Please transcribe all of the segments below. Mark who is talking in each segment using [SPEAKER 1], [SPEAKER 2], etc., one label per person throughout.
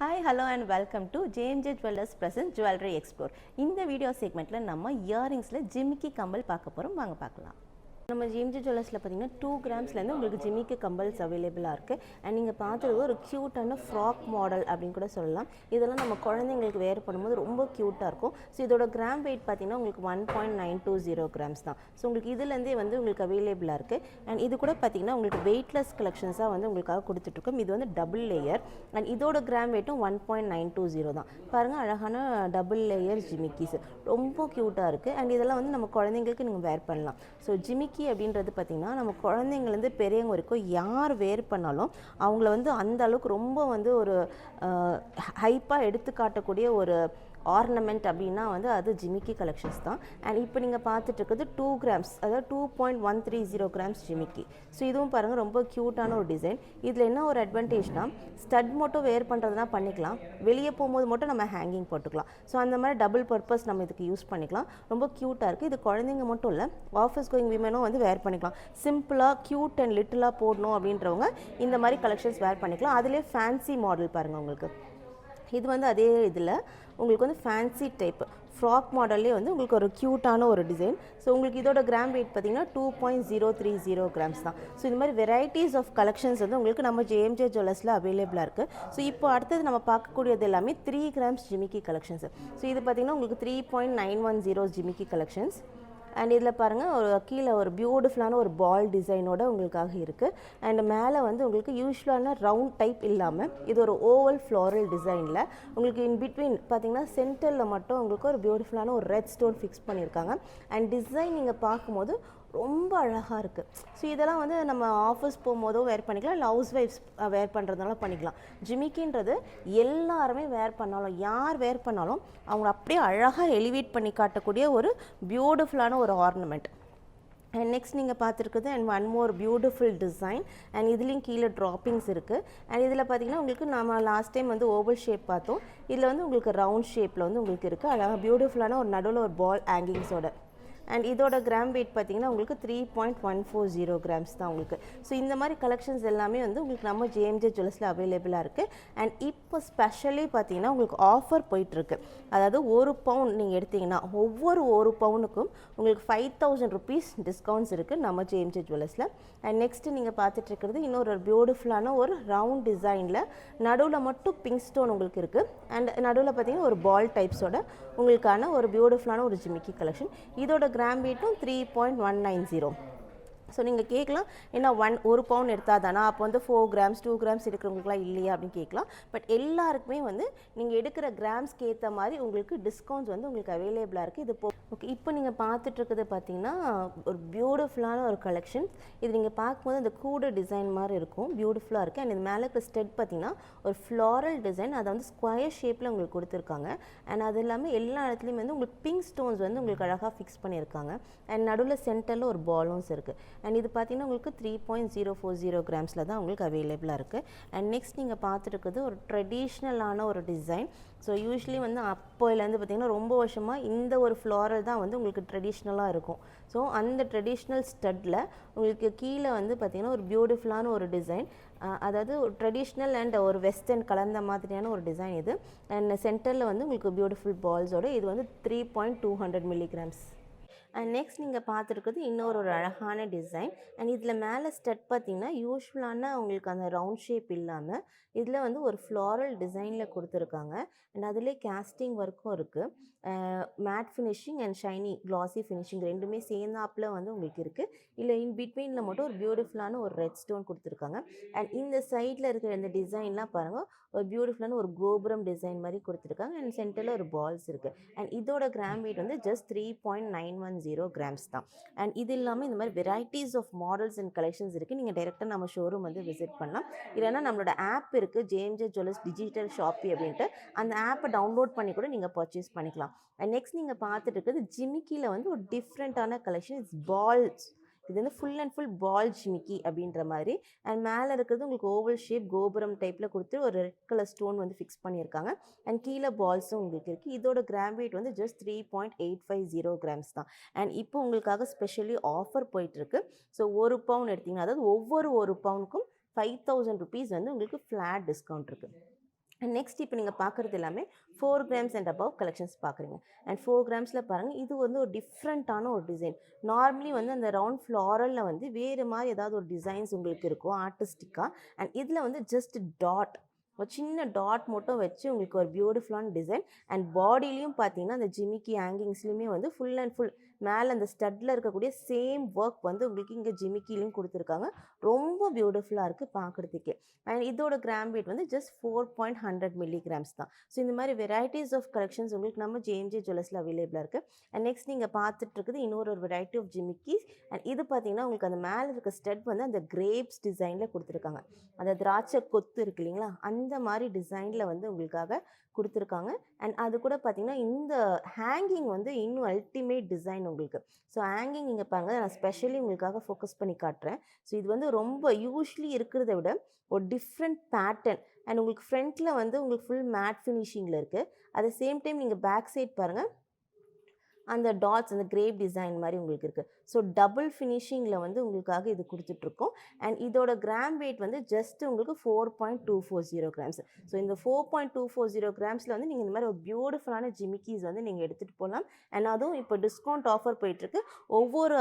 [SPEAKER 1] Hi hello and welcome to JMJ jewellers present jewellery explore இந்த video செக்மெண்ட்டில் நம்ம இயரிங்ஸில் ஜிமிக்கி கம்பல் பார்க்க போகிறோம் வாங்க பார்க்கலாம். நம்ம ஜிஎம்ஜி ஜுவல்லர்ஸில் பார்த்தீங்கன்னா டூ கிராம்ஸ்லேருந்து உங்களுக்கு ஜிமிக்கு கம்பல்ஸ் அவைலபிளாக இருக்குது அண்ட் நீங்கள் பார்த்தது ஒரு க்யூட்டான ஃப்ராக் மாடல் அப்படின்னு கூட சொல்லலாம். இதெல்லாம் நம்ம குழந்தைங்களுக்கு வேர் பண்ணும்போது ரொம்ப க்யூட்டாக இருக்கும். ஸோ இதோட கிராம் வெயிட் பார்த்தீங்கன்னா உங்களுக்கு one point nine two zero grams தான். ஸோ உங்களுக்கு இதுலேருந்தே வந்து உங்களுக்கு அவைலபிளாக இருக்குது அண்ட் இது கூட பார்த்தீங்கன்னா உங்களுக்கு வெயிட்லெஸ் கலெக்ஷன்ஸாக வந்து உங்களுக்காக கொடுத்துட்ருக்கோம். இது வந்து டபுள் லேயர் அண்ட் இதோட கிராம் வெயிட்டும் one point nine two zero தான். பாருங்கள் அழகான டபுள் லேயர் ஜிமிக்கிஸ் ரொம்ப க்யூட்டாக இருக்குது அண்ட் இதெல்லாம் வந்து நம்ம குழந்தைங்களுக்கு நீங்கள் வேர் பண்ணலாம். ஸோ ஜிமிக்கி அப்படின்றது பார்த்திங்கன்னா நம்ம குழந்தைங்கலேருந்து பெரியவங்க வரைக்கும் யார் வேர் பண்ணாலும் அவங்கள வந்து அந்த அளவுக்கு ரொம்ப வந்து ஒரு ஹைப்பாக எடுத்து காட்டக்கூடிய ஒரு ஆர்னமெண்ட் அப்படின்னா வந்து அது ஜிமிக்கி கலெக்ஷன்ஸ் தான். அண்ட் இப்போ நீங்கள் பார்த்துட்டு இருக்கிறது டூ கிராம்ஸ் அதாவது two point one three zero grams ஜிமிக்கி. ஸோ இதுவும் பாருங்கள் ரொம்ப க்யூட்டான ஒரு டிசைன் இதில் என்ன ஒரு அட்வான்டேஜ்னா ஸ்டட் மட்டும் வேர் பண்ணுறதுனா பண்ணிக்கலாம். வெளியே போகும்போது மட்டும் நம்ம ஹேங்கிங் போட்டுக்கலாம். ஸோ அந்த மாதிரி டபுள் பர்பஸ் நம்ம இதுக்கு யூஸ் பண்ணிக்கலாம். ரொம்ப க்யூட்டாக இருக்குது இது குழந்தைங்க மட்டும் இல்லை ஆஃபீஸ் கோயிங் விமனும் வந்து வேர் பண்ணிக்கலாம். சிம்பிளாக க்யூட் அண்ட் லிட்டிலாக போடணும் அப்படின்றவங்க இந்த மாதிரி கலெக்ஷன்ஸ் வேர் பண்ணிக்கலாம். அதிலே ஃபேன்சி மாடல் பாருங்கள் உங்களுக்கு. இது வந்து அதே இதில் உங்களுக்கு வந்து ஃபேன்சி டைப் ஃப்ராக் மாடல்லே வந்து உங்களுக்கு ஒரு க்யூட்டான ஒரு டிசைன் ஸோ உங்களுக்கு இதோட கிராம் வெயிட் பார்த்தீங்கன்னா two point zero three zero grams தான். ஸோ இந்த மாதிரி வெரைட்டிஸ் ஆஃப் கலெக்ஷன்ஸ் வந்து உங்களுக்கு நம்ம ஜேஎம்ஜே ஜுவல்லர்ஸில் அவைலபிளாக இருக்குது ஸோ இப்போ அடுத்தது நம்ம பார்க்கக்கூடியது எல்லாமே த்ரீ கிராம்ஸ் ஜிமிக்கி கலெக்ஷன்ஸ் ஸோ இது பார்த்தீங்கன்னா உங்களுக்கு three point nine one zero ஜிமிக்கி கலெக்ஷன்ஸ் அண்ட் இதில் பாருங்கள் ஒரு கீழே ஒரு பியூட்டிஃபுல்லான ஒரு பால் டிசைனோட உங்களுக்காக இருக்குது அண்ட் மேலே வந்து உங்களுக்கு யூஸ்வலான ரவுண்ட் டைப் இல்லாமல் இது ஒரு ஓவல் ஃப்ளோரல் டிசைனில் உங்களுக்கு இன் பிட்வீன் பார்த்தீங்கன்னா சென்டரில் மட்டும் உங்களுக்கு ஒரு பியூட்டிஃபுல்லான ஒரு ரெட் ஸ்டோன் ஃபிக்ஸ் பண்ணியிருக்காங்க அண்ட் டிசைன் நீங்கள் பார்க்கும்போது ரொம்ப அழகாக இருக்குது ஸோ இதெல்லாம் வந்து நம்ம ஆஃபீஸ் போகும்போதோ வேர் பண்ணிக்கலாம். இல்லை ஹவுஸ் ஒய்ஃப்ஸ் வேர் பண்ணுறதுனால பண்ணிக்கலாம். ஜிமிக்கின்றது எல்லாருமே வேர் பண்ணாலும் யார் வேர் பண்ணாலும் அவங்க அப்படியே அழகாக எலிவேட் பண்ணி காட்டக்கூடிய ஒரு பியூட்டிஃபுல்லான ஒரு ஆர்னமெண்ட் அண்ட் நெக்ஸ்ட் நீங்கள் பார்த்துருக்குது and one more beautiful design and இதுலேயும் கீழே ட்ராப்பிங்ஸ் இருக்குது அண்ட் இதில் பார்த்தீங்கன்னா உங்களுக்கு நம்ம லாஸ்ட் டைம் வந்து ஓவல் ஷேப் பார்த்தோம். இதில் வந்து உங்களுக்கு ரவுண்ட் ஷேப்பில் வந்து உங்களுக்கு இருக்குது அழகாக பியூட்டிஃபுல்லான ஒரு நடுவில் ஒரு பால் ஹேங்கிங்ஸோட அண்ட் இதோட கிராம் வெயிட் பார்த்தீங்கன்னா உங்களுக்கு three point one four zero grams தான் உங்களுக்கு. ஸோ இந்த மாதிரி கலெக்ஷன்ஸ் எல்லாமே வந்து உங்களுக்கு நம்ம ஜேஎம்ஜே ஜுவல்ஸில் அவைலபிளாக இருக்குது அண்ட் இப்போ ஸ்பெஷலி பார்த்தீங்கன்னா உங்களுக்கு ஆஃபர் போயிட்டுருக்கு. அதாவது ஒரு பவுன் நீங்கள் எடுத்தீங்கன்னா ஒவ்வொரு ஒரு பவுனுக்கும் உங்களுக்கு ஃபைவ் தௌசண்ட் ருபீஸ் டிஸ்கவுண்ட்ஸ் இருக்குது நம்ம ஜேஎம்ஜே ஜுவல்லர்ஸில் அண்ட் நெக்ஸ்ட்டு நீங்கள் பார்த்துட்ருக்கிறது இன்னொரு பியூட்டிஃபுல்லான ஒரு ரவுண்ட் டிசைனில் நடுவில் மட்டும் பிங்க் ஸ்டோன் உங்களுக்கு இருக்குது அண்ட் நடுவில் பார்த்தீங்கன்னா ஒரு பால் டைப்ஸோட உங்களுக்கான ஒரு பியூட்டிஃபுல்லான ஒரு ஜிமிக்கி கலெக்ஷன் இதோட gram வீட்டும் three point one nine zero so நீங்கள் கேட்கலாம் ஏன்னா ஒன் ஒரு பவுன் எடுத்தால் தானா அப்போ வந்து ஃபோர் கிராம்ஸ் டூ கிராம்ஸ் எடுக்கிறவங்களுக்குலாம் இல்லையா அப்படின்னு கேட்கலாம் பட் எல்லாருக்குமே வந்து நீங்கள் எடுக்கிற கிராம்ஸ்க்கு ஏற்ற மாதிரி உங்களுக்கு டிஸ்கவுண்ட்ஸ் வந்து உங்களுக்கு அவைலபிளாக இருக்குது இது போ ஓகே இப்போ நீங்கள் பார்த்துட்ருக்குது பார்த்தீங்கன்னா ஒரு பியூட்டிஃபுல்லான ஒரு கலெக்ஷன் இது நீங்கள் பார்க்கும்போது அந்த கூட டிசைன் மாதிரி இருக்கும். பியூட்டிஃபுல்லாக இருக்குது அண்ட் இது மேலே இருக்கிற ஸ்டெட் பார்த்தீங்கன்னா ஒரு ஃப்ளாரல் டிசைன் அதை வந்து ஸ்கொயர் ஷேப்பில் உங்களுக்கு கொடுத்துருக்காங்க. அண்ட் அது இல்லாமல் எல்லா இடத்துலையுமே வந்து உங்களுக்கு பிங்க் ஸ்டோன்ஸ் வந்து உங்களுக்கு அழகாக ஃபிக்ஸ் பண்ணியிருக்காங்க. அண்ட் நடுவில் சென்டரில் ஒரு பாலூன்ஸ் இருக்குது அண்ட் இது பார்த்தீங்கன்னா உங்களுக்கு three point zero four zero கிராம்ஸில் தான் உங்களுக்கு அவைலபிளாக இருக்குது அண்ட் நெக்ஸ்ட் நீங்கள் பார்த்துருக்குது ஒரு ட்ரெடிஷ்னலான ஒரு டிசைன் ஸோ யூஸ்வலி வந்து அப்போலேருந்து பார்த்தீங்கன்னா ரொம்ப வருஷமாக இந்த ஒரு ஃப்ளாரல் தான் வந்து உங்களுக்கு ட்ரெடிஷ்னலாக இருக்கும். ஸோ அந்த ட்ரெடிஷ்னல் ஸ்டட்டில் உங்களுக்கு கீழே வந்து பார்த்திங்கன்னா ஒரு பியூட்டிஃபுல்லான ஒரு டிசைன் அதாவது ஒரு ட்ரெடிஷ்னல் அண்ட் ஒரு வெஸ்டர்ன் கலந்த மாதிரியான ஒரு டிசைன் இது. அண்ட் சென்டரில் வந்து உங்களுக்கு பியூட்டிஃபுல் பால்ஸோட இது வந்து three point two hundred milligrams and next நீங்கள் பார்த்துருக்குறது இன்னொரு ஒரு அழகான டிசைன் அண்ட் இதில் மேலே ஸ்டெட் பார்த்தீங்கன்னா யூஸ்வலான உங்களுக்கு அந்த ரவுண்ட் ஷேப் இல்லாமல் இதில் வந்து ஒரு ஃப்ளாரல் டிசைனில் கொடுத்துருக்காங்க. அண்ட் அதிலே கேஸ்டிங் ஒர்க்கும் இருக்குது matte finishing and shiny glassy finishing ரெண்டுமே சேர்ந்தாப்பில் வந்து உங்களுக்கு இருக்குது இல்லை இன் பிட்வீனில் மட்டும் ஒரு பியூட்டிஃபுல்லான ஒரு ரெட் ஸ்டோன் கொடுத்துருக்காங்க. அண்ட் இந்த சைடில் இருக்கிற இந்த டிசைன்லாம் பாருங்கள் ஒரு பியூட்டிஃபுல்லான ஒரு கோபுரம் டிசைன் மாதிரி கொடுத்துருக்காங்க. அண்ட் சென்டரில் ஒரு பால்ஸ் இருக்குது அண்ட் இதோட கிராம் வெயிட் வந்து just three point nine one zero grams தான். அண்ட் இது இல்லாமல் இந்த மாதிரி varieties of models and collections இருக்குது நீங்கள் டேரெக்டாக நம்ம ஷோரூம் வந்து விசிட் பண்ணலாம். இல்லைன்னா நம்மளோட ஆப் இருக்குது ஜேஎம்ஜே ஜுவல்லர்ஸ் டிஜிட்டல் ஷாப்பி அப்படின்ட்டு. அந்த ஆப்பை டவுன்லோட் பண்ணி கூட நீங்கள் பர்ச்சேஸ் பண்ணிக்கலாம். அண்ட் நெக்ஸ்ட் நீங்கள் பார்த்துட்டு இருக்கிறது ஜிமிக்கியில் வந்து ஒரு டிஃப்ரெண்ட்டான கலெக்ஷன் இட்ஸ் பால்ஸ் இது வந்து ஃபுல் அண்ட் ஃபுல் பால் ஜிமிக்கி அப்படின்ற மாதிரி. அண்ட் மேலே இருக்கிறது உங்களுக்கு ஓவல் ஷேப் கோபுரம் டைப்பில் கொடுத்து ஒரு ரெட் கலர் ஸ்டோன் வந்து ஃபிக்ஸ் பண்ணியிருக்காங்க. அண்ட் கீழே பால்ஸும் உங்களுக்கு இருக்குது இதோட கிராம் வெயிட் வந்து just three point eight five zero grams தான். அண்ட் இப்போ உங்களுக்காக ஸ்பெஷலி ஆஃபர் போயிட்டுருக்கு. ஸோ ஒரு பவுன் எடுத்தீங்கன்னா அதாவது ஒவ்வொரு ஒரு பவுனுக்கும் ஃபைவ் தௌசண்ட் ருபீஸ் வந்து உங்களுக்கு ஃப்ளாட் டிஸ்கவுண்ட் இருக்குது நெக்ஸ்ட் இப்போ நீங்கள் பார்க்குறது எல்லாமே four grams and above collections பார்க்குறீங்க அண்ட் ஃபோர் கிராம்ஸில் பாருங்கள் இது வந்து ஒரு டிஃப்ரெண்ட்டான ஒரு டிசைன் நார்மலி வந்து அந்த ரவுண்ட் ஃப்ளாரலில் வந்து வேறு மாதிரி ஏதாவது ஒரு டிசைன்ஸ் உங்களுக்கு இருக்கும் ஆர்டிஸ்டிக்காக அண்ட் இதில் வந்து ஜஸ்ட் டாட் ஒரு சின்ன டாட் மட்டும் வச்சு உங்களுக்கு ஒரு பியூட்டிஃபுல்லான டிசைன் அண்ட் பாடிலையும் பார்த்தீங்கன்னா அந்த ஜிமிக்கி ஹேங்கிங்ஸ்லையுமே வந்து ஃபுல் அண்ட் ஃபுல் மேலே அந்த ஸ்டட்டில் இருக்கக்கூடிய சேம் ஒர்க் வந்து உங்களுக்கு இங்கே ஜிமிக்கிலையும் கொடுத்துருக்காங்க. ரொம்ப பியூட்டிஃபுல்லாக இருக்குது பார்க்குறதுக்கே அண்ட் இதோட கிராம் வெயிட் வந்து just four point hundred milligrams தான். ஸோ இந்த மாதிரி வெரைட்டிஸ் ஆஃப் கலெக்ஷன்ஸ் உங்களுக்கு நம்ம ஜேஎம்ஜே ஜுவல்லர்ஸில் அவைலபிளாக இருக்குது அண்ட் நெக்ஸ்ட் நீங்கள் பார்த்துட்டு இருக்குது இன்னொரு ஒரு வெரைட்டி ஆஃப் ஜிமிக்கிஸ் அண்ட் இது பார்த்தீங்கன்னா உங்களுக்கு அந்த மேலே இருக்க ஸ்டட் வந்து அந்த கிரேப்ஸ் டிசைனில் கொடுத்துருக்காங்க. அந்த திராட்சை கொத்து இருக்கு இல்லைங்களா? அந்த மாதிரி டிசைனில் வந்து உங்களுக்காக கொடுத்துருக்காங்க. அண்ட் அது கூட பார்த்தீங்கன்னா இந்த ஹேங்கிங் வந்து இன்னும் அல்டிமேட் டிசைன் உங்களுக்கு. ஸோ ஹேங்கிங் இங்கே பாருங்க. நான் ஸ்பெஷலி உங்களுக்காக ஃபோக்கஸ் பண்ணி காட்டுறேன். ஸோ இது வந்து ரொம்ப யூஸ்வலி இருக்கிறத விட ஒரு டிஃப்ரெண்ட் பேட்டர்ன் அண்ட் உங்களுக்கு ஃப்ரண்ட்டில் வந்து உங்களுக்கு ஃபுல் மேட் ஃபினிஷிங்கில் இருக்குது அட் சேம் டைம் நீங்கள் பேக் சைட் பாருங்கள் அந்த டாட்ஸ் அந்த கிரேப் டிசைன் மாதிரி உங்களுக்கு இருக்குது ஸோ டபுள் ஃபினிஷிங்கில் வந்து உங்களுக்காக இது கொடுத்துட்ருக்கோம். அண்ட் இதோட கிராம் வெயிட் வந்து ஜஸ்ட் உங்களுக்கு four point two four zero grams so இந்த four point two four zero கிராம்ஸில் வந்து நீங்கள் இந்த மாதிரி ஒரு பியூட்டிஃபுல்லான ஜிமிக்கீஸ் வந்து நீங்கள் எடுத்துகிட்டு போகலாம் அண்ட் அதுவும் இப்போ டிஸ்கவுண்ட் ஆஃபர் போயிட்டுருக்கு ஒவ்வொரு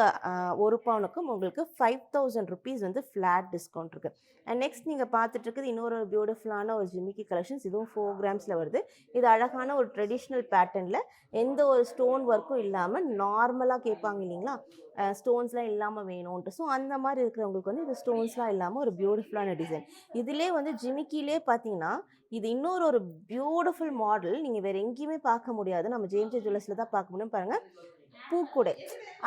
[SPEAKER 1] ஒரு பவுனுக்கும் உங்களுக்கு ஃபைவ் தௌசண்ட் ருபீஸ் வந்து ஃப்ளாட் டிஸ்கவுண்ட் இருக்குது அண்ட் நெக்ஸ்ட் நீங்கள் பார்த்துட்டு இருக்குது இன்னொரு பியூட்டிஃபுல்லான ஒரு ஜிமிக்கி கலெக்ஷன்ஸ் இதுவும் ஃபோர் கிராம்ஸில் வருது. இது அழகான ஒரு ட்ரெடிஷ்னல் பேட்டர்னில் எந்த ஒரு ஸ்டோன் ஒர்க்கும் இல்லாமல் நார்மலாக கேட்பாங்க இல்லைங்களா? ஸ்டோன்ஸ்லாம் இல்லாமல் வேணும்ன்ட்டு. ஸோ அந்த மாதிரி இருக்கிறவங்களுக்கு வந்து இது ஸ்டோன்ஸ்லாம் இல்லாமல் ஒரு பியூட்டிஃபுல்லான டிசைன். இதிலே வந்து ஜிமிக்கிலே பார்த்தீங்கன்னா இது இன்னொரு ஒரு பியூட்டிஃபுல் மாடல். நீங்கள் வேறு எங்கேயுமே பார்க்க முடியாது. நம்ம ஜேம்ஸ் ஜுவல்லர்ஸில் தான் பார்க்க முடியும். பாருங்கள் பூக்கூடை.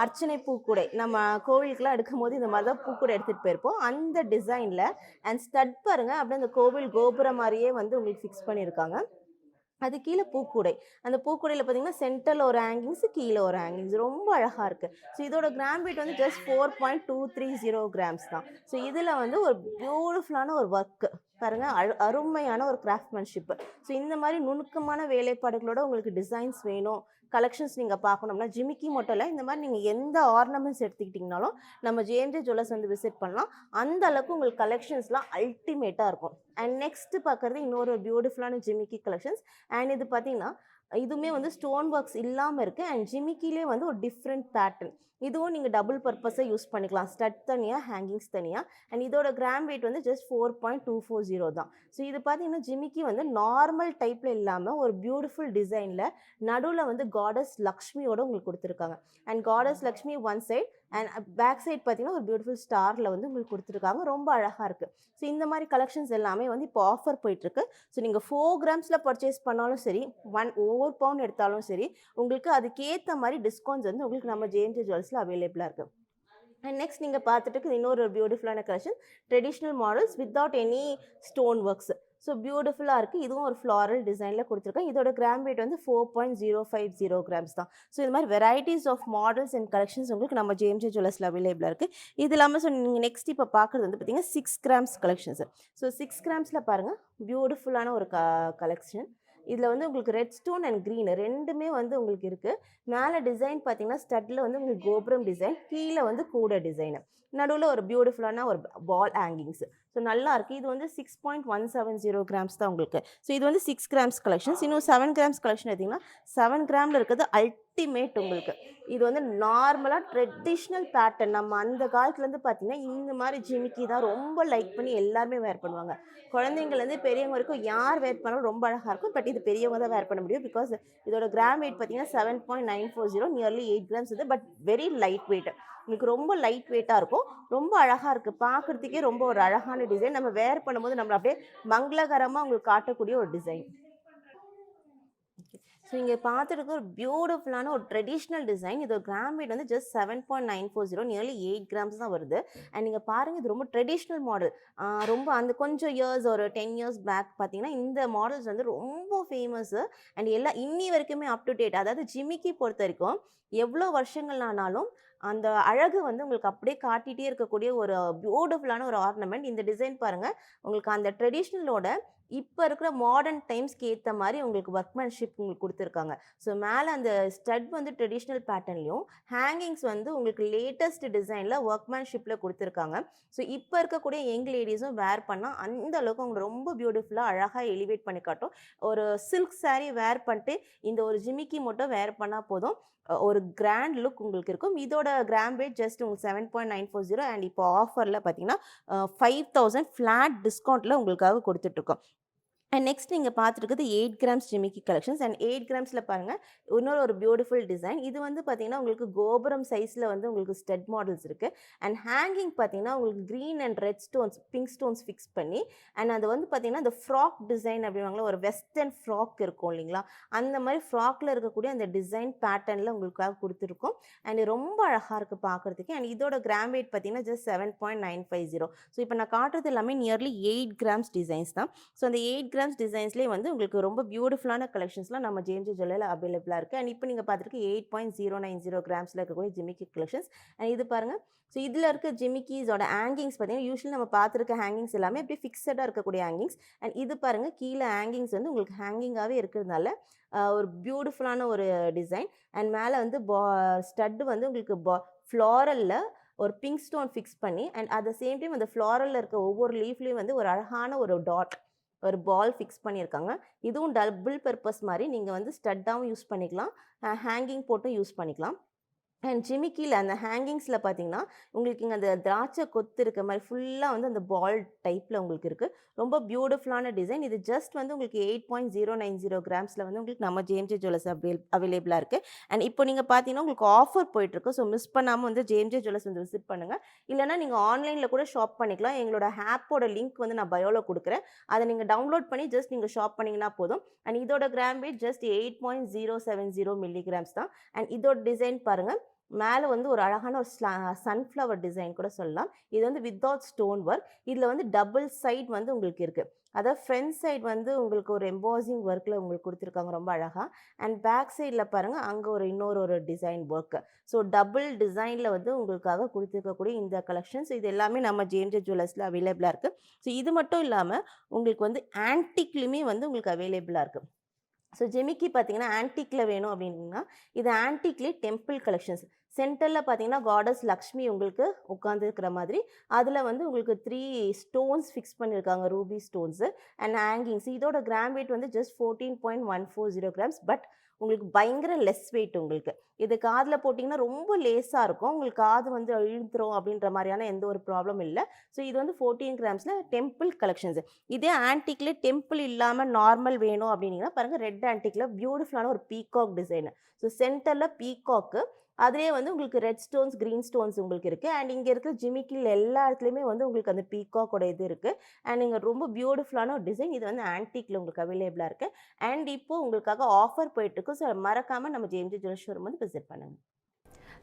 [SPEAKER 1] அர்ச்சனை பூக்கூடை. நம்ம கோவிலுக்குலாம் எடுக்கும் போது இந்த மாதிரி தான் பூக்கூடை எடுத்துகிட்டு போயிருப்போம். அந்த டிசைனில் அண்ட் ஸ்டட் பாருங்கள் அப்படியே அந்த கோவில் கோபுரம் மாதிரியே வந்து உங்களுக்கு ஃபிக்ஸ் பண்ணியிருக்காங்க. அது கீழே பூக்கூடை. அந்த பூக்கூடையில் பார்த்தீங்கன்னா சென்டரில் ஒரு ஹேங்கிங்ஸ் கீழே ஒரு ஹேங்கிங்ஸ் ரொம்ப அழகாக இருக்குது ஸோ இதோட கிராம் வெயிட் வந்து just four point two three zero grams தான். ஸோ இதில் வந்து ஒரு பியூட்டிஃபுல்லான ஒரு ஒர்க்கு பாருங்கள் அழு அருமையான ஒரு கிராஃப்ட்மேன்ஷிப்பு ஸோ இந்த மாதிரி நுணுக்கமான வேலைப்பாடுகளோட உங்களுக்கு டிசைன்ஸ் வேணும் கலெக்ஷன்ஸ் நீங்கள் பார்க்கணும்னா ஜிமிக்கி மட்டும் இல்லை இந்த மாதிரி நீங்கள் எந்த ஆர்னமெண்ட்ஸ் எடுத்துக்கிட்டிங்கனாலும் நம்ம ஜேஎன்ஜே ஜுவல்லர்ஸ் வந்து விசிட் பண்ணலாம். அந்த அளவுக்கு உங்களுக்கு கலெக்ஷன்ஸ்லாம் அல்டிமேட்டாக இருக்கும். அண்ட் நெக்ஸ்ட்டு பார்க்குறது இன்னொரு பியூட்டிஃபுல்லான ஜிமிக்கி கலெக்ஷன்ஸ் அண்ட் இது பார்த்தீங்கன்னா இதுவுமே வந்து ஸ்டோன் ஒர்க்ஸ் இல்லாமல் இருக்குது அண்ட் ஜிமிக்கிலே வந்து ஒரு டிஃப்ரெண்ட் பேட்டர்ன் இதுவும் நீங்கள் டபுள் பர்பஸை யூஸ் பண்ணிக்கலாம். ஸ்டட் தனியாக ஹேங்கிங்ஸ் தனியாக அண்ட் இதோட கிராம் வெயிட் வந்து just four point two four zero தான். ஸோ இது பார்த்தீங்கன்னா ஜிமிக்கி வந்து நார்மல் டைப்பில் இல்லாமல் ஒரு பியூட்டிஃபுல் டிசைனில் நடுவில் வந்து காடஸ் லக்ஷ்மியோட உங்களுக்கு கொடுத்துருக்காங்க. And goddess Lakshmi one side and back side பார்த்தீங்கன்னா ஒரு பியூட்டிஃபுல் ஸ்டாரில் வந்து உங்களுக்கு கொடுத்துருக்காங்க. ரொம்ப அழகாக இருக்குது ஸோ இந்த மாதிரி கலெக்ஷன்ஸ் எல்லாமே வந்து இப்போ ஆஃபர் போயிட்டுருக்கு. ஸோ நீங்கள் ஃபோர் கிராம்ஸில் பர்ச்சேஸ் பண்ணாலும் சரி ஒன் ஒவ்வொரு பவுண்ட் எடுத்தாலும் சரி உங்களுக்கு அதுக்கேற்ற மாதிரி டிஸ்கவுண்ட்ஸ் வந்து உங்களுக்கு நம்ம ஜேஎம்ஜே ஜுவல்ஸில் அவைலபிளாக இருக்குது அண்ட் நெக்ஸ்ட் நீங்கள் பார்த்துட்டு இன்னொரு பியூட்டிஃபுல்லான collection traditional models without any stone works so பியூட்டிஃபுல்லாக இருக்குது இதுவும் ஒரு ஃப்ளாரல் டிசைனில் கொடுத்துருக்கேன். இதோட கிராம் வெயிட் வந்து four point zero five zero grams தான். ஸோ இது மாதிரி varieties of models and collections உங்களுக்கு நம்ம ஜேஎம்ஜே ஜுவல்லர்ஸில் அவைலபிளாக இருக்குது இது இல்லாமல் ஸோ நீங்கள் நெக்ஸ்ட் இப்போ பார்க்குறது வந்து பார்த்தீங்கன்னா six grams collections so six கிராம்ஸில் பாருங்கள் பியூட்டிஃபுல்லான ஒரு க கலெக்ஷன் இதில் வந்து உங்களுக்கு ரெட் ஸ்டோன் அண்ட் க்ரீன் ரெண்டுமே வந்து உங்களுக்கு இருக்குது மேலே டிசைன் பார்த்தீங்கன்னா ஸ்டட்டில் வந்து உங்களுக்கு கோபுரம் டிசைன் கீழே வந்து கூட டிசைனு நடுவில் ஒரு பியூட்டிஃபுல்லான ஒரு பால் ஹேங்கிங்ஸ் ஸோ நல்லா இருக்குது இது வந்து six point one seven zero grams தான் உங்களுக்கு. ஸோ இது வந்து சிக்ஸ் கிராம்ஸ் கலெக்ஷன்ஸ் இன்னும் செவன் கிராம்ஸ் கலெக்ஷன் எடுத்திங்கன்னா செவன் கிராமில் இருக்கிறது அல்டிமேட் உங்களுக்கு. இது வந்து நார்மலாக ட்ரெடிஷ்னல் பேட்டர்ன் நம்ம அந்த காலத்துலேருந்து பார்த்தீங்கன்னா இந்த மாதிரி ஜிமிக்கி தான் ரொம்ப லைக் பண்ணி எல்லாருமே வேர் பண்ணுவாங்க. குழந்தைங்கலேருந்து பெரியவங்க வரைக்கும் யார் வேர் பண்ணாலும் ரொம்ப அழகாக இருக்கும். பட் இது பெரியவங்க தான் வேர் பண்ண முடியும் பிகாஸ் இதோட கிராம் வெயிட் பார்த்தீங்கன்னா seven point nine four zero nearly eight grams இது பட் வெரி லைட் வெயிட் உங்களுக்கு ரொம்ப லைட் வெயிட்டாக இருக்கும். ரொம்ப அழகாக இருக்குது பார்க்குறதுக்கே ரொம்ப ஒரு அழகான டிசைன் நம்ம வேர் பண்ணும்போது நம்மளை அப்படியே மங்களகரமாக உங்களுக்கு காட்டக்கூடிய ஒரு டிசைன் ஸோ இங்கே பார்த்துருக்கு ஒரு பியூட்டிஃபுல்லான ஒரு ட்ரெடிஷ்னல் டிசைன் இது கிராம் வெயிட் வந்து just seven point nine four zero nearly eight grams தான் வருது. அண்ட் நீங்கள் பாருங்கள் இது ரொம்ப ட்ரெடிஷ்னல் மாடல் ரொம்ப அந்த கொஞ்சம் இயர்ஸ் ஒரு டென் இயர்ஸ் பேக் பார்த்தீங்கன்னா இந்த மாடல்ஸ் வந்து ரொம்ப ஃபேமஸ்ஸு அண்ட் எல்லா இன்னி வரைக்குமே அப் டு டேட் அதாவது ஜிமிக்கி பொறுத்த வரைக்கும் எவ்வளோ வருஷங்கள் ஆனாலும் அந்த அழகு வந்து உங்களுக்கு அப்படியே காட்டிகிட்டே இருக்கக்கூடிய ஒரு பியூட்டிஃபுல்லான ஒரு ஆர்னமெண்ட் இந்த டிசைன் பாருங்கள் உங்களுக்கு அந்த ட்ரெடிஷ்னலோட இப்போ இருக்கிற மாடர்ன் டைம்ஸ்க்கு ஏற்ற மாதிரி உங்களுக்கு ஒர்க்மேன்ஷிப் உங்களுக்கு கொடுத்துருக்காங்க. ஸோ மேலே அந்த ஸ்டட் வந்து ட்ரெடிஷ்னல் பேட்டர்ன்லையும் ஹேங்கிங்ஸ் வந்து உங்களுக்கு லேட்டஸ்ட் டிசைனில் ஒர்க்மேன்ஷிப்பில் கொடுத்துருக்காங்க. ஸோ இப்போ இருக்கக்கூடிய யங் லேடிஸும் வேர் பண்ணால் அந்த அளவுக்கு அவங்க ரொம்ப பியூட்டிஃபுல்லாக அழகாக எலிவேட் பண்ணி காட்டும். ஒரு சில்க் சாரீ வேர் பண்ணிட்டு இந்த ஒரு ஜிமிக்கி மட்டும் வேர் பண்ணால் போதும். ஒரு கிராண்ட் லுக் உங்களுக்கு இருக்கும். இதோட கிராம் ரேட் ஜஸ்ட் உங்களுக்கு seven point nine four zero and இப்போ ஆஃபரில் பார்த்தீங்கன்னா ஃபைவ் தௌசண்ட் ஃப்ளாட் டிஸ்கவுண்ட்டில் உங்களுக்காக கொடுத்துட்ருக்கோம் அண்ட் நெக்ஸ்ட் நீங்கள் பார்த்துருக்குது எயிட் கிராம்ஸ் ஜிமிக்கி கலெக்ஷன்ஸ் அண்ட் எயிட் கிராம்ஸில் பாருங்கள் இன்னொரு ஒரு பியூட்டிஃபுல் டிசைன் இது வந்து பார்த்தீங்கன்னா உங்களுக்கு கோபுரம் சைஸில் வந்து உங்களுக்கு ஸ்டெட் மாடல்ஸ் இருக்குது அண்ட் ஹேங்கிங் பார்த்தீங்கன்னா உங்களுக்கு green and red stones pink stones fix பண்ணி அண்ட் அது வந்து பார்த்தீங்கன்னா அந்த ஃப்ராக் டிசைன் அப்படிவாங்களா ஒரு வெஸ்டர்ன் ஃப்ராக் இருக்கும் இல்லைங்களா? அந்த மாதிரி ஃப்ராக்ல இருக்கக்கூடிய அந்த டிசைன் பேட்டர்னில் உங்களுக்காக கொடுத்துருக்கோம். அண்ட் ரொம்ப அழகாக இருக்குது பார்க்குறதுக்கு அண்ட் இதோட கிராம் வெயிட் பார்த்தீங்கன்னா just seven point nine five zero so இப்போ நான் காட்டுறது எல்லாமே நியர்லி எயிட் கிராம்ஸ் டிசைன்ஸ் தான். ஸோ அந்த எயிட் கிராம்ஸ் டிசைன்ஸ்லேயே வந்து உங்களுக்கு ரொம்ப பியூட்டிஃபுல்லான கலெக்ஷன்ஸ்லாம் நம்ம ஜேம்ஜி ஜுவல்லில் அவைலபிளாக இருக்குது அண்ட் இப்போ நீங்கள் பார்த்துருக்கு eight point zero nine zero கிராம்ஸில் இருக்கக்கூடிய ஜிமிக்கி கலெக்ஷன்ஸ் அண்ட் இது பாருங்கள் ஸோ இதில் இருக்க ஜிமிக்கிஸோட ஹேங்கிங்ஸ் பார்த்தீங்கன்னா யூஸ்வலி நம்ம பார்த்துருக்க ஹேங்கிங்ஸ் எல்லாமே அப்படியே ஃபிக்ஸடாக இருக்கக்கூடிய ஹேங்கிங்ஸ் அண்ட் இது பாருங்கள் கீழே ஹேங்கிங்ஸ் வந்து உங்களுக்கு ஹேங்கிங்காகவே இருக்கிறதுனால ஒரு பியூட்டிஃபுல்லான ஒரு டிசைன் அண்ட் மேலே வந்து பா ஸ்டட்டு வந்து உங்களுக்கு பா ஃப்ளாரலில் ஒரு பிங்க் ஸ்டோன் ஃபிக்ஸ் பண்ணி and at the same time அந்த ஃப்ளாரலில் இருக்க ஒவ்வொரு லீஃப்லேயும் வந்து ஒரு அழகான ஒரு டாட் ஒரு பால் ஃபிக்ஸ் பண்ணியிருக்காங்க. இதுவும் டபுள் பர்பஸ் மாதிரி நீங்கள் வந்து ஸ்டட்டாகவும் யூஸ் பண்ணிக்கலாம். ஹேங்கிங் போட்டும் யூஸ் பண்ணிக்கலாம். அண்ட் ஜிமிக்கியில் அந்த ஹேங்கிங்ஸில் பார்த்தீங்கன்னா உங்களுக்கு இங்கே அந்த திராட்சை கொத்து இருக்க மாதிரி ஃபுல்லாக வந்து அந்த பால் டைப்பில் உங்களுக்கு இருக்குது ரொம்ப பியூட்டிஃபுல்லான டிசைன் இது ஜஸ்ட் வந்து உங்களுக்கு eight point zero nine zero கிராம்ஸில் வந்து உங்களுக்கு நம்ம ஜேம்ஜே ஜுவல்லர்ஸ் அவைல் அவைலபிளாக இருக்குது அண்ட் இப்போ நீங்கள் பார்த்தீங்கன்னா உங்களுக்கு ஆஃபர் போயிட்டுருக்கு. ஸோ மிஸ் பண்ணாமல் வந்து ஜேம்ஜே ஜுவல்லர்ஸ் வந்து விசிட் பண்ணுங்கள் இல்லைனா நீங்கள் ஆன்லைனில் கூட ஷாப் பண்ணிக்கலாம். எங்களோட ஆப்போட லிங்க் வந்து நான் பயோவில் கொடுக்குறேன். அதை நீங்கள் டவுன்லோட் பண்ணி ஜஸ்ட் நீங்கள் ஷாப் பண்ணிங்கன்னா போதும். அண்ட் இதோட gram weight just eight point zero seven zero milligrams தான். அண்ட் இதோட டிசைன் பாருங்கள் மேலே வந்து ஒரு அழகான ஒரு சன்ஃப்ளவர் டிசைன் கூட சொல்லலாம். இது வந்து வித்தவுட் ஸ்டோன் ஒர்க் இதில் வந்து டபுள் சைட் வந்து உங்களுக்கு இருக்குது அதாவது ஃப்ரண்ட் சைட் வந்து உங்களுக்கு ஒரு எம்போசிங் ஒர்க்கில் உங்களுக்கு கொடுத்துருக்காங்க ரொம்ப அழகாக அண்ட் பேக் சைடில் பாருங்கள் அங்கே ஒரு இன்னொரு ஒரு டிசைன் ஒர்க்கு ஸோ டபுள் டிசைனில் வந்து உங்களுக்காக கொடுத்துருக்கக்கூடிய இந்த கலெக்ஷன்ஸ் இது எல்லாமே நம்ம ஜேம்ஜே ஜுவல்லர்ஸில் அவைலபிளாக இருக்குது ஸோ இது மட்டும் இல்லாமல் உங்களுக்கு வந்து ஆன்டிக்லையுமே வந்து உங்களுக்கு அவைலபிளாக இருக்குது ஸோ ஜெமிக்கி பார்த்தீங்கன்னா ஆன்டிக்கில் வேணும் அப்படின்னா இது ஆன்டிக்லேயே டெம்பிள் கலெக்ஷன்ஸ் சென்டரில் பார்த்தீங்கன்னா காடஸ் லக்ஷ்மி உங்களுக்கு உட்காந்துருக்கிற மாதிரி. அதில் வந்து உங்களுக்கு த்ரீ ஸ்டோன்ஸ் ஃபிக்ஸ் பண்ணியிருக்காங்க ரூபி ஸ்டோன்ஸு அண்ட் ஹேங்கிங்ஸ் இதோட கிராம் வெயிட் வந்து just fourteen point one four zero grams but உங்களுக்கு பயங்கர லெஸ் வெயிட் உங்களுக்கு. இது காதில் போட்டிங்கன்னா ரொம்ப லேஸாக இருக்கும். உங்களுக்கு காது வந்து இழுத்துரும் அப்படின்ற மாதிரியான எந்த ஒரு ப்ராப்ளம் இல்லை. ஸோ இது வந்து ஃபோர்டீன் கிராம்ஸில் டெம்பிள் கலெக்ஷன்ஸ் இதே ஆன்டிக்கில் டெம்பிள் இல்லாமல் நார்மல் வேணும் அப்படின்னீங்கன்னா பாருங்கள் ரெட் ஆன்டிக்கில் பியூட்டிஃபுல்லான ஒரு பீகாக் டிசைனு ஸோ சென்டரில் பீகாக்கு அதுலேயே வந்து உங்களுக்கு ரெட் ஸ்டோன்ஸ் க்ரீன் ஸ்டோன்ஸ் உங்களுக்கு இருக்குது அண்ட் இங்கே இருக்கிற ஜிமிக்கில் எல்லா இடத்துலையுமே வந்து உங்களுக்கு அந்த பீகாக்கோட இது இருக்குது அண்ட் இங்கே ரொம்ப பியூட்டிஃபுல்லான ஒரு டிசைன் இது வந்து ஆன்டிக்கில் உங்களுக்கு அவைலபிளாக இருக்குது அண்ட் இப்போது உங்களுக்காக ஆஃபர் போயிட்டுருக்கு ஸோ மறக்காமல் நம்ம ஜேம்ஜி ஜுவல் ஷோரூம் வந்து விசிட் பண்ணுங்கள்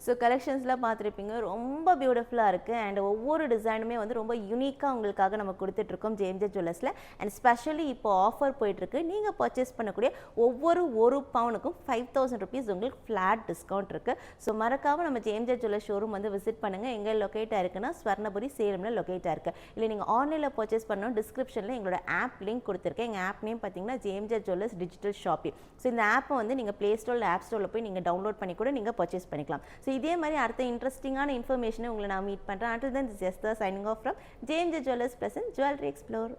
[SPEAKER 1] ஸோ கலெக்ஷன்ஸ்லாம் பார்த்துருப்பீங்க ரொம்ப பியூட்டிஃபுல்லாக இருக்குது அண்ட் ஒவ்வொரு டிசைனுமே வந்து ரொம்ப யூனிக்காக உங்களுக்காக நம்ம கொடுத்துட்ருக்கோம் ஜேம்ஜே ஜுவல்லர்ஸில் அண்ட் ஸ்பெஷலி இப்போ ஆஃபர் போயிட்டுருக்கு நீங்கள் பர்ச்சேஸ் பண்ணக்கூடிய ஒவ்வொரு ஒரு பவுனுக்கும் ஃபைவ் தௌசண்ட் ருபீஸ் உங்களுக்கு ஃப்ளாட் டிஸ்கவுண்ட் இருக்குது ஸோ மறக்காமல் நம்ம ஜேம்ஜே ஜுவல்லர் ஷோரூம் வந்து விசிட் பண்ணுங்கள் எங்கே லொக்கேட்டாக இருக்குன்னா ஸ்வர்ணபுரி சேலமில் லொக்கேட்டாக இருக்குது இல்லை நீங்கள் ஆன்லைனில் பர்ச்சேஸ் பண்ணணும் டிஸ்கிரிப்ஷனில் எங்களோட ஆப் லிங்க் கொடுத்துருக்கேன். எங்கள் ஆப் நேம் பார்த்தீங்கன்னா JMJ jewellers digital shopping so இந்த ஆப்பை வந்து நீங்கள் ப்ளே ஸ்டோரில் ஆப் ஸ்டோரில் போய் நீங்கள் டவுன்லோட் பண்ணி கூட நீங்கள் பர்ச்சேஸ் பண்ணிக்கலாம். ஸோ இதே மாதிரி அடுத்த இன்ட்ரெஸ்டிங்கான இன்ஃபர்மேஷனை உங்களை நான் மீட் பண்ணுறேன் until then this is the signing off from JMJ jewellers plus jewellery explore